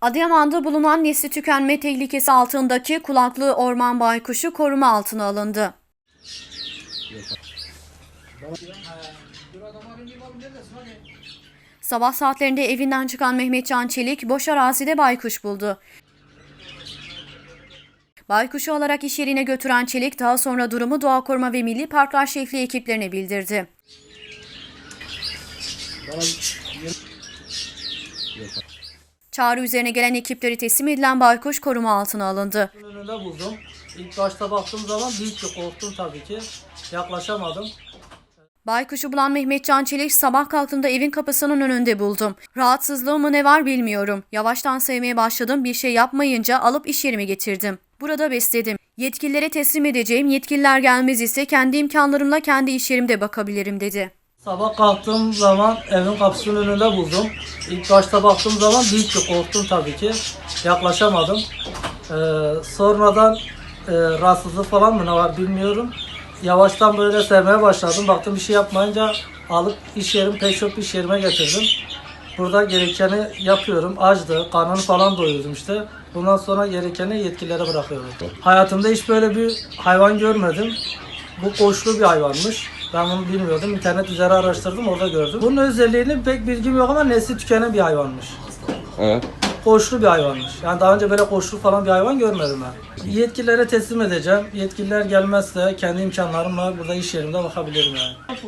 Adıyaman'da bulunan nesli tükenme tehlikesi altındaki kulaklı orman baykuşu koruma altına alındı. Sabah saatlerinde evinden çıkan Mehmetcan Çelik boş arazide baykuş buldu. Baykuşu alarak iş yerine götüren Çelik daha sonra durumu Doğa Koruma ve Milli Parklar Şefliği ekiplerine bildirdi. Çağrı üzerine gelen ekipleri teslim edilen baykuş koruma altına alındı. önünde buldum. İlk başta baktığım zaman büyük bir korktum tabii ki. Yaklaşamadım. Baykuşu bulan Mehmetcan Çelik sabah kalktığımda evin kapısının önünde buldum. Rahatsızlığım mı ne var bilmiyorum. Yavaştan sevmeye başladım bir şey yapmayınca alıp iş yerime getirdim. Burada besledim. Yetkililere teslim edeceğim. Yetkililer gelmez ise kendi imkanlarımla kendi iş yerimde bakabilirim dedi. Sabah kalktığım zaman evin kapısının önünde buldum. İlk başta baktığım zaman büyük bir korktum tabii ki. Yaklaşamadım. Ee, sonradan e, rahatsızlık falan mı ne var bilmiyorum. Yavaştan böyle sevmeye başladım. Baktım bir şey yapmayınca alıp iş yerim, pek çok iş yerime getirdim. Burada gerekeni yapıyorum. Açtı, karnını falan doyurdum işte. Bundan sonra gerekeni yetkililere bırakıyorum. Hayatımda hiç böyle bir hayvan görmedim. Bu koçlu bir hayvanmış. Ben bunu bilmiyordum. İnternet üzeri araştırdım orada gördüm. Bunun özelliğini pek bilgim yok ama nesli tükenen bir hayvanmış. Evet. Koçlu bir hayvanmış. Yani daha önce böyle koçlu falan bir hayvan görmedim ben. Yetkililere teslim edeceğim. Yetkililer gelmezse kendi imkanlarımla burada iş yerimde bakabilirim yani.